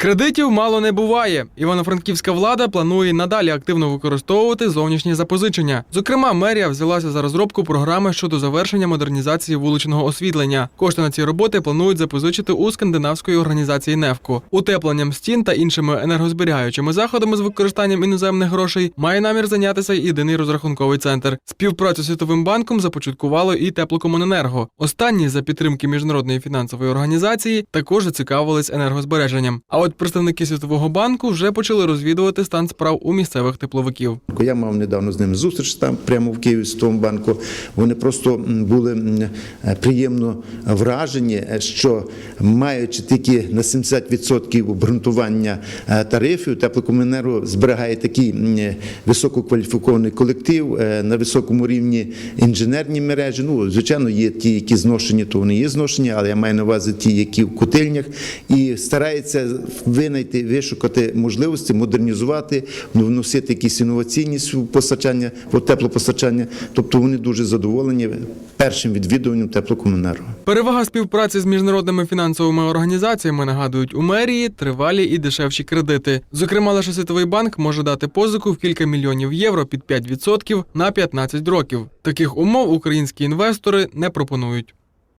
Кредитів мало не буває. Івано-франківська влада планує надалі активно використовувати зовнішні запозичення. Зокрема, мерія взялася за розробку програми щодо завершення модернізації вуличного освітлення. Кошти на ці роботи планують запозичити у скандинавської організації НЕФКО. Утепленням стін та іншими енергозберігаючими заходами з використанням іноземних грошей має намір зайнятися єдиний розрахунковий центр. Співпрацю з Світовим банком започаткувало і теплокомуненерго. Останні за підтримки міжнародної фінансової організації також зацікавились енергозбереженням. А от представники Світового банку вже почали розвідувати стан справ у місцевих тепловиків. Я мав недавно з ними зустріч там прямо в Києві того банку. Вони просто були е, приємно вражені, е, що маючи тільки на 70% обґрунтування е, тарифів, теплокомуненерго зберігає такий висококваліфікований колектив на високому рівні інженерні мережі. Ну, звичайно, є ті, які зношені, то вони є зношені, але я маю на увазі ті, які в котельнях, і старається винайти, вишукати можливості, модернізувати, ну, вносити якісь інноваційність в постачання, в теплопостачання. Тобто вони дуже задоволені першим відвідуванням теплокомуненерго. Перевага співпраці з міжнародними фінансовими організаціями нагадують у мерії тривалі і дешевші кредити. Зокрема, лише Світовий банк може дати позику в кілька мільйонів євро під 5% на 15 років. Таких умов українські інвестори не пропонують.